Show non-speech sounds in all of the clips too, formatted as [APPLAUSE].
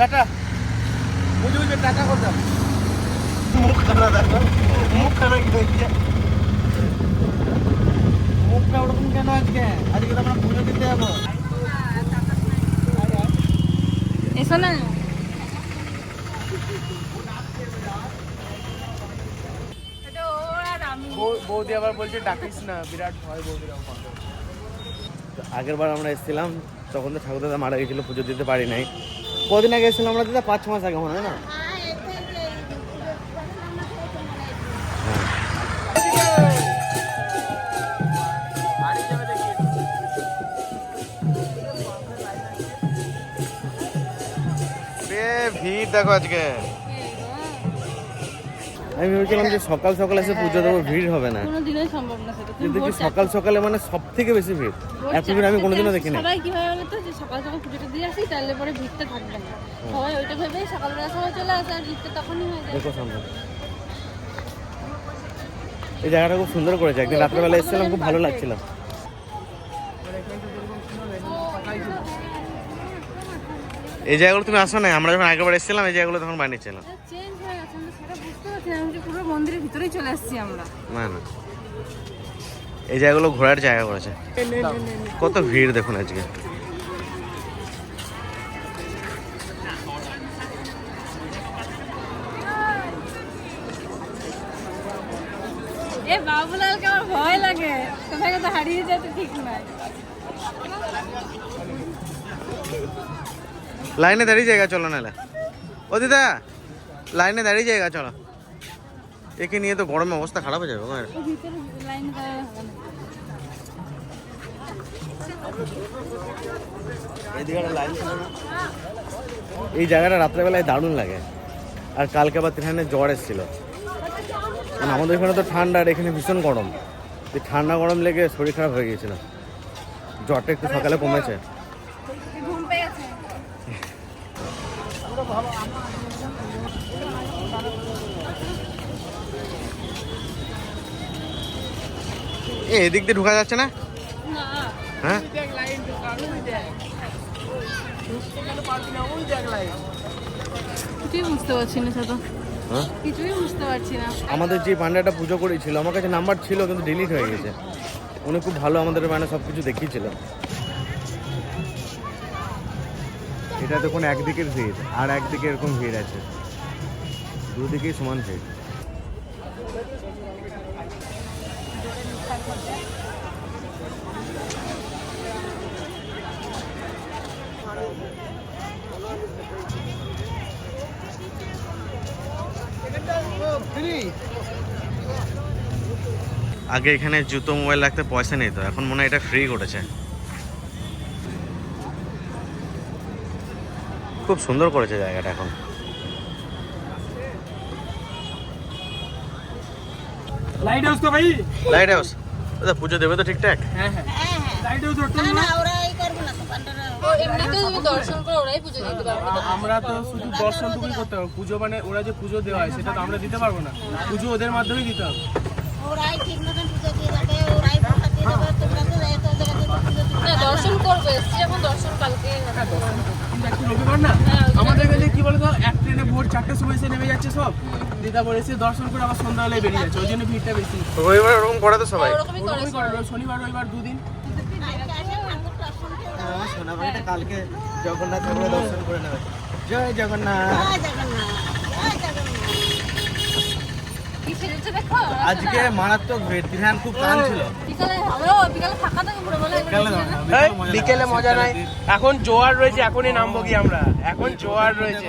Tata. বুঝে বুঝে tata কত? মুখ খানা দেখো। মুখ খানা কি হয়েছে? মুখটা ওরকম কেন আজকে? আজকে তো আমরা পুজো দিতে যাব। এসো না। এটা ওর আর আমি বৌদি আবার বলছে ডাকিস না। বিরাট ভয় বৌদির আগের বার আমরা এসেছিলাম তখন তো ঠাকুর দাদা মারা গেছিল পুজো দিতে পারি নাই। কদিন আগে এসেছিলাম আমরা দাদা? পাঁচ মাস আগে মনে হয় না? ভিড় দেখো আজকে। আমি ভেবেছিলাম যে সকাল সকাল এসে পুজো দেবো ভিড় হবে না। কোনোদিনই সম্ভব না সেটা। কিন্তু কি সকাল সকালে মানে সব থেকে বেশি ভিড়? এত ভিড় আমি কোনোদিনও দেখিনি। সবাই কি হয় বলতো যে সকাল সকাল পুজোটা দিয়ে আসি তাহলে পরে ভিড়টা থাকবে না। সবাই ওইটা ভেবেই সকালবেলা সবাই চলে আসে আর ভিড়টা তখনই হয়ে যায়। দেখো সম্ভব এই জায়গাটা খুব সুন্দর করেছে। একদিন রাত্রেবেলা এসেছিলাম খুব ভালো লাগছিল। এই জায়গাগুলো তুমি আসো না আমরা যখন আগেবার এসেছিলাম এই জায়গাগুলো তখন বানিয়েছিলাম। চেঞ্জ হয়ে গেছে আমরা সেটা বুঝতে পারছি না আমি যে পুরো মন্দিরের ভিতরেই চলে আসছি আমরা। না না। এই জায়গাগুলো ঘোরার জায়গা করেছে। কত ভিড় দেখুন আজকে। এ বাবুলালকে আমার ভয় লাগে। কোথায় কোথায় হারিয়ে যেতে ঠিক নয়। লাইনে দাঁড়িয়ে জায়গা চলো নাহলে। ও দিদা, লাইনে দাঁড়িয়ে জায়গা চলো। একে নিয়ে তো গরমে অবস্থা খারাপ হয়ে যাবে এই জায়গাটা রাত্রেবেলায় দারুণ লাগে। আর কালকে আবার এখানে জ্বর এসেছিল। মানে আমাদের এখানে তো ঠান্ডা আর এখানে ভীষণ গরম। ঠান্ডা গরম লেগে শরীর খারাপ হয়ে গিয়েছিল। জ্বরটা একটু সকালে কমেছে। এ এদিক দিয়ে ঢোকা যাচ্ছে না? হ্যাঁ? হ্যাঁ? কিছুই বুঝতে পারছি না। আমাদের যে পান্ডাটা পুজো করেছিল আমার কাছে নাম্বার ছিল কিন্তু ডিলিট হয়ে গেছে। উনি খুব ভালো আমাদের মানে সব কিছু দেখিয়েছিল। এটা দেখুন একদিকের ভিড় আর একদিকে এরকম ভিড় আছে। দুদিকেই সমান ভিড়। আগে এখানে জুতো মোবাইল রাখতে পয়সা নিত এখন মনে হয় এটা ফ্রি করেছে। খুব সুন্দর করেছে জায়গাটা এখন। লাইট হাউস তো ভাই। লাইট হাউস দাদা পুজো দেবে তো ঠিকঠাক? হ্যাঁ হ্যাঁ। আমরা তো? শুধু দর্শনটুকুই করতে পারব পুজো মানে ওরা যে পুজো দেওয়া হয় সেটা তো আমরা দিতে পারব না। পুজো ওদের মাধ্যমেই দিতে হবে। ওরাই ঠিক মতন পুজো দিয়ে যাবে ওরাই দিয়ে দেবে তোমরা তো এত তো না দর্শন করবে এসছি যখন দর্শন কালকে। কিন্তু একটু রবিবার না? আমাদের কাছে কি বলতো এক ট্রেনে ভোর চারটের সময় এসে নেমে যাচ্ছে সব। তারপর এসে দর্শন করে আবার সন্ধ্যাবেলায় বেরিয়ে যাচ্ছে ওই জন্য ভিড়টা বেশি। রবিবার ওরকম করে তো সবাই। ওরকমই করে শনিবার রবিবার দুদিন আজকে আসে ঠাকুর দর্শন করে সোনাবাড়িটা কালকে জগন্নাথ ঠাকুরের দর্শন করে নেবে জয় জগন্নাথ জয় জগন্নাথ জয় জগন্নাথ কি সেজেছে দেখো আজকে মারাত্মক ভিড় তিনহান খুব টান ছিল। বিকালে আমরাও বিকালে ফাঁকা থাকে পুরো বলে। বিকেলে মজা নাই। এখন জোয়ার রয়েছে এখনই নামবো কি আমরা? এখন জোয়ার রয়েছে।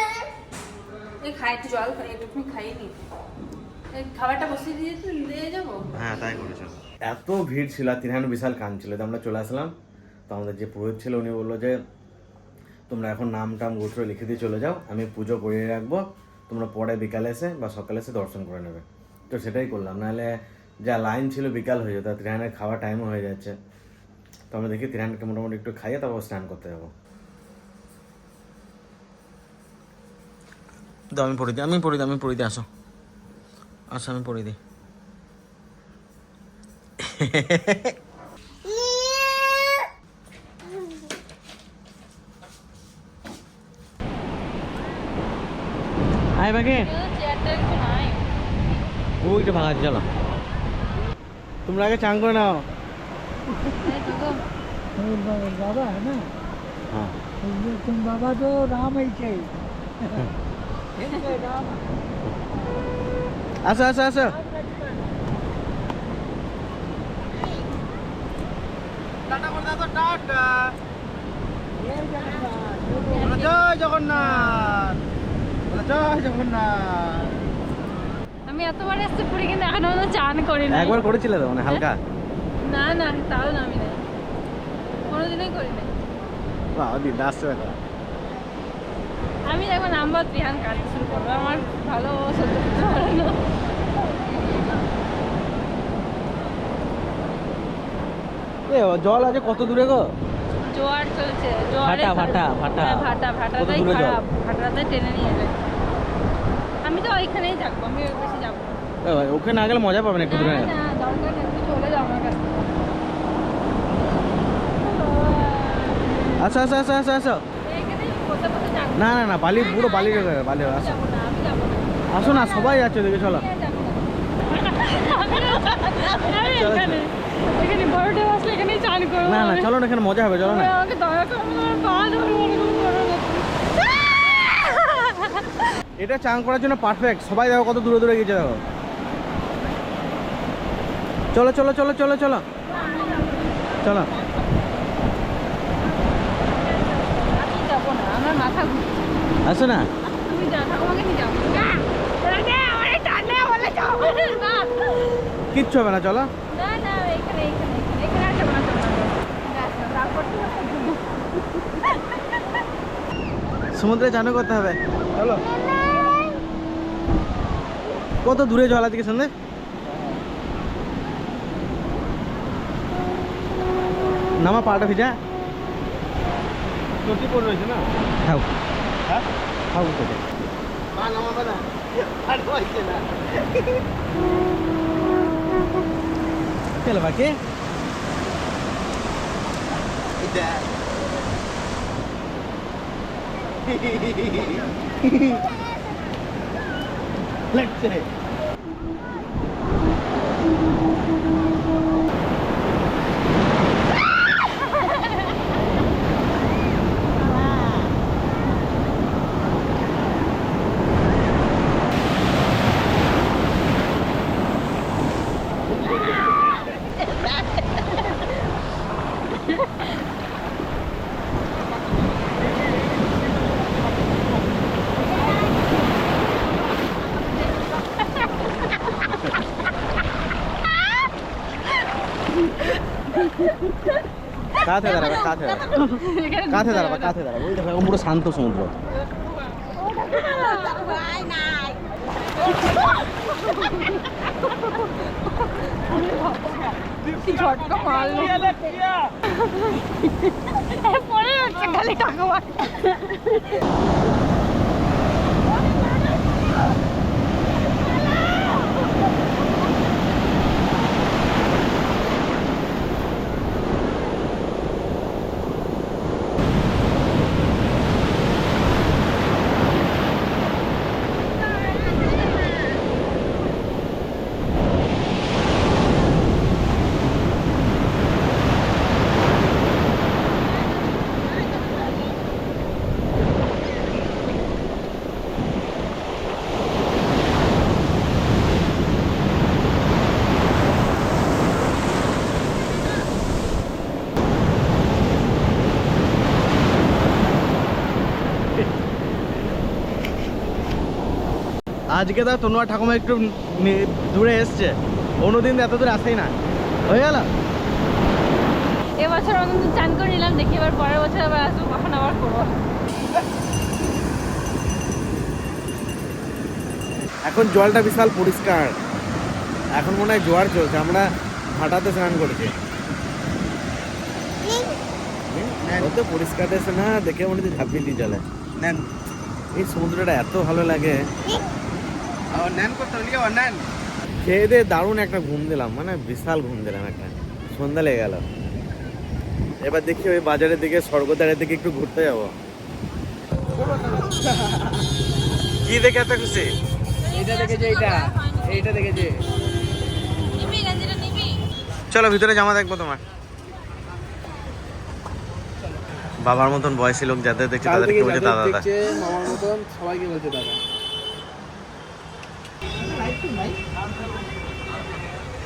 এই খাই একটু জল খাই একটু খাইনি এই খাবারটা বসিয়ে দিয়ে দিয়ে যাব হ্যাঁ তাই করেছ এত ভিড় ছিল আর তিনহান বিশাল কান ছিল। তো আমরা চলে আসলাম। তো আমাদের যে পুরোহিত ছিল উনি বলল যে তোমরা এখন নাম টাম গোত্র লিখে দিয়ে চলে যাও। আমি পুজো করিয়ে রাখব। তোমরা পরে বিকালে এসে বা সকালে এসে দর্শন করে নেবে। তো সেটাই করলাম। নাহলে যা লাইন ছিল বিকাল হয়ে যেত। আর তিরহানের খাওয়া টাইমও হয়ে যাচ্ছে। তো আমরা দেখি তিরহানকে মোটামুটি একটু খাইয়ে তারপর স্নান করতে যাব। দাও আমি পড়ে দিই আমি পড়ে দিই আমি পড়ে দিই আসো। আসো আমি পড়ে দিই। আয় চলো। তোমরা আগে চান করে নাও। বাবা হ্যাঁ। বাবা তো রাম এই আসো আসো আসো। জয় জগন্নাথ। জয় জগন্নাথ। আমি এতবার এসছি পুরী কিন্তু এখনও চান করি না একবার করেছিলে তো মানে হালকা? না না তাও নামি নাই। কোনোদিনই করি নাই। বাবা দিদা আসছে দেখো আমি একবার নাম্বার ত্রিহান কাটতে শুরু করব। আমার ভালো সহ্য করতে পারে না। জল আছে কত দূরে গো? জোয়ার চলছে জোয়ারে ভাটা, ভাটা, ভাটা। হ্যাঁ, ভাটা ভাটাটাই খারাপ। ভাটাটাই টেনে নিয়ে যায় আমি তো ওইখানেই থাকব আমি ওই বেশি যাব। না। ভাই, ওকে না গেলে মজা পাবেন একটু দূরে? না দরকার নেই চলে যাও আমার কাছে। আসো আসো আসো আসো আসো এখানেই বসে বসে যাব না না না, বালি, পুরো বালি বালি আসো আসো না, সবাই যাচ্ছে দেখে চলো। না। না, চলো না, এখানে মজা হবে, চলো না। এটা চান করার জন্য পারফেক্ট সবাই দেখো কত দূরে দূরে গেছে দেখো। চলো চলো চলো চলো চলো। চলো আমি যাব না আসো না। কিচ্ছু হবে না, চলো। সমুদ্রে চানও করতে হবে। চলো। কত দূরে জল আজকে সন্ধ্যে নামা পাটা ভিজা? পড়ে রয়েছে না? খাও হ্যাঁ? খাও চটি পা নামাবে না। আর কাঁথে দাঁড়াবে কাঁধে দাঁড়াবে কাঁথে দাঁড়াবে কাঁথে দাঁড়াবে ওই দেখো পুরো শান্ত সমুদ্র। খালি টাকা [LAUGHS] আজকে তো তনুয়া ঠাকুমা একটু দূরে এসছে। অন্যদিন এত দূরে আসেই না। হয়ে গেল? এবছর অন্তত চান করে নিলাম দেখি এবার পরের বছর আবার আসব কখন আবার করব। এখন জলটা বিশাল পরিষ্কার। এখন মনে হয় জোয়ার চলছে আমরা ভাটাতে স্নান করছি। পরিষ্কার দেশে না দেখে মনে হচ্ছে ঝাঁপিয়ে দিয়ে চলে এই সমুদ্রটা এত ভালো লাগে। খেয়ে দিয়ে দারুণ একটা ঘুম দিলাম মানে বিশাল ঘুম দিলাম একটা। সন্ধ্যা লেগে গেল। এবার দেখি ওই বাজারের দিকে স্বর্গদ্বারের দিকে একটু ঘুরতে যাব। কি দেখে এত খুশি? এইটা দেখেছে এইটা। এইটা দেখেছে। নিবি গেঞ্জিটা নিবি। চলো ভিতরে জামা দেখব তোমার। বাবার মতন বয়সী লোক যাদের দেখছে তাদেরকে বলছে দাদা দাদা। মামার মতন সবাইকে বলছে দাদা বড় সাইজ রিহানা চিলি খুব সুন্দর লাগে দেখি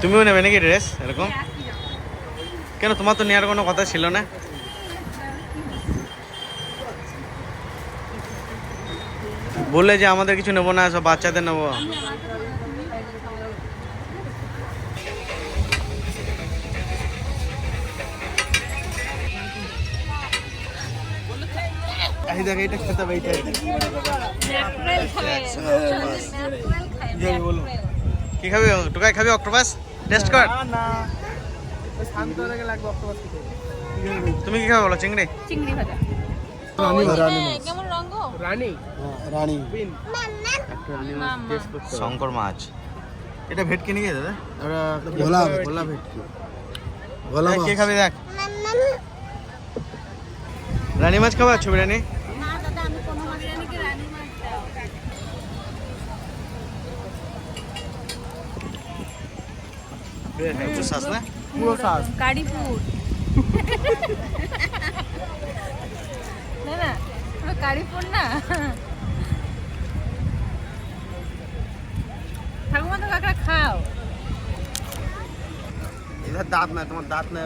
তুমিও নেবে নাকি ড্রেস এরকম? কেন তোমার তো নেওয়ার কোনো কথা ছিল না? বললে যে আমাদের কিছু নেব না সব বাচ্চাদের নেব। এই দেখ এইটা খেতে হবে খাবে বলো। কি খাবি টুকাই খাবি অক্টোপাস? টেস্ট কর। না শান্ত থেকে লাগবে অক্টোপাস খেতে। তুমি কি খাবে বলো চিংড়ি? চিংড়ি ভাজা। রানী হ্যাঁ, কেমন রঙ রানী। রানী। শঙ্কর মাছ। এটা ভেটকি নিয়ে দাদা ভোলা ভোলা ভেটকি। দেখ, কে খাবি দেখ। রানী মাছ খাবা ছবি রানী না দাদা আমি কোনো মাছ বিরিয়ানিকে রানী মাছ দাও শ্বাস না পুরো শ্বাস কারিপুর। না না পুরো কারিপুর না। ঠাকুমা তো কাকড়া খাও। এদের দাঁত নাই তোমার দাঁত হলে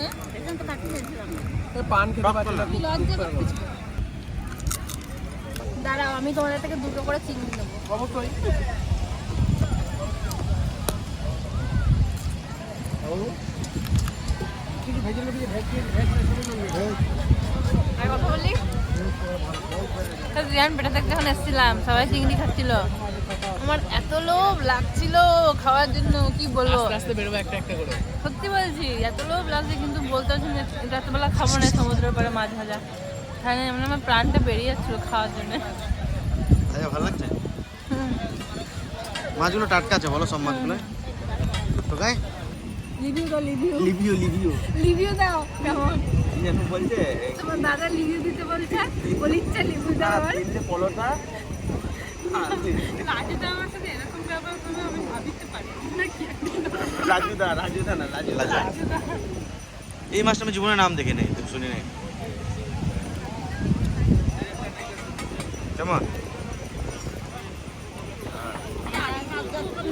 না এখান তো কাটি দিয়েছিলাম পান খেতে পারছে লজ্জা করছিস দাঁড়াও আমি তোমাদের থেকে দুটো করে চিংড়ি নেব। অবশ্যই আর কথা বললি তো রিয়ান বেটা থেকে যখন এসেছিলাম সবাই চিংড়ি খাচ্ছিল। আমার এত লোভ লাগছিল খাওয়ার জন্য কি বলব? আস্তে আস্তে বেরোবো একটা একটা করে। সত্যি বলছি এত লোভ লাগছে কিন্তু বলতে পারছি না রাত্রেবেলা খাব না সমুদ্রের পরে মাছ ভাজা। তাহলে মানে আমার প্রাণটা বেরিয়ে যাচ্ছিল খাওয়ার জন্য। আচ্ছা ভালো লাগছে? মাছগুলো টাটকা আছে বলো সব মাছগুলো। টোকাই রিভিউ দাও রিভিউ লিভিও লিভিও রিভিউ দাও কেমন? যেন বলছে তোমার দাদা রিভিউ দিতে বলছে বলিচ্ছে রিভিউ দাও আবার তিনটে পলোটা। রাজু তো আমার সাথে এরকম ব্যাপার করবে আমি ভাবিতে পারি না কি রাজুদা রাজুদা না রাজুদা এই মাছটা আমি জীবনে নাম দেখে নেই শুনি নেই। কেমন?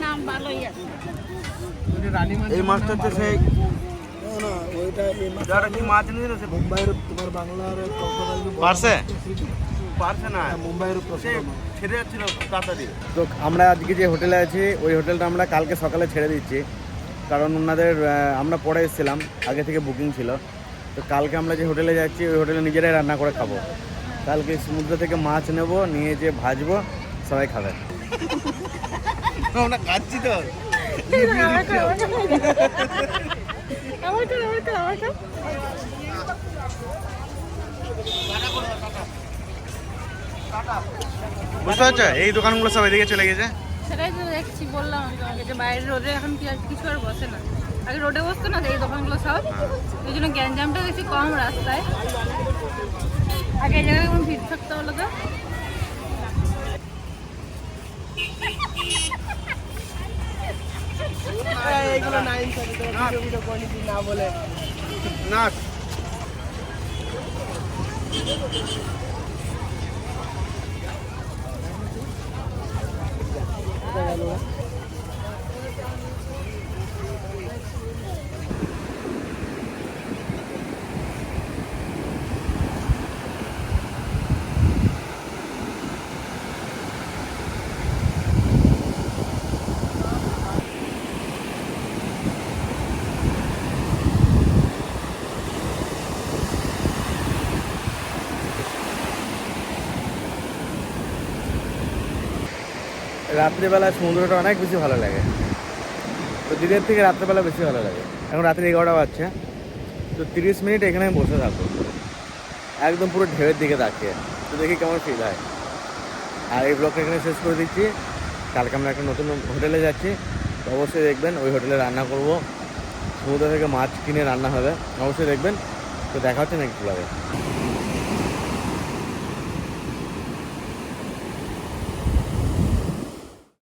নাম ভালোই আছে। এই মাছটা হচ্ছে সেই না ওইটা যারা মাছ নিয়ে তোমার বাংলার পারছে? পারছে না। মুম্বাইয়ের ছেড়ে যাচ্ছিল তাড়াতাড়ি। তো আমরা আজকে যে হোটেলে আছি ওই হোটেলটা আমরা কালকে সকালে ছেড়ে দিচ্ছি। কারণ ওনাদের আমরা পরে এসেছিলাম আগে থেকে বুকিং ছিল। তো কালকে আমরা যে হোটেলে যাচ্ছি ওই হোটেলে নিজেরাই রান্না করে খাব। কালকে সমুদ্র থেকে মাছ নেব নিয়ে যে ভাজবো সবাই খাবে। আমরা খাচ্ছি তো। বুঝতে পারছ? এই দোকানগুলো সব এদিকে চলে গেছে। সেটাই তো দেখছি বললাম আমি তোমাকে যে বাইরের রোডে এখন কি আর কিছু আর বসে না। আগে রোডে বসতো না এই দোকানগুলো সব। ওই জন্য গ্যাঞ্জামটা বেশি কম রাস্তায়। আগে এই জায়গায় কেমন ভিড় থাকতো বলো তো? নাইন থাকে তোমার ভিডিও নিচ্ছি না বলে। না রাত্রিবেলায় সমুদ্রটা অনেক বেশি ভালো লাগে। তো দিনের থেকে রাত্রেবেলা বেশি ভালো লাগে। এখন রাত্রি এগারোটা বাজছে। তো তিরিশ মিনিট এখানে আমি বসে থাকব। একদম পুরো ঢেউয়ের দিকে তাকিয়ে। তো দেখি কেমন ফিল হয়। আর এই ব্লগটা এখানে শেষ করে দিচ্ছি। কালকে আমরা একটা নতুন হোটেলে যাচ্ছি। অবশ্যই দেখবেন, ওই হোটেলে রান্না করব। সমুদ্র থেকে মাছ কিনে রান্না হবে। অবশ্যই দেখবেন। তো দেখা হচ্ছে নেক্সট ব্লগে